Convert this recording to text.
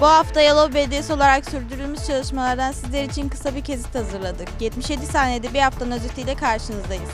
Bu hafta Yalova Belediyesi olarak sürdürdüğümüz çalışmalardan sizler için kısa bir kesit hazırladık. 77 saniyede bir haftanın özetiyle karşınızdayız.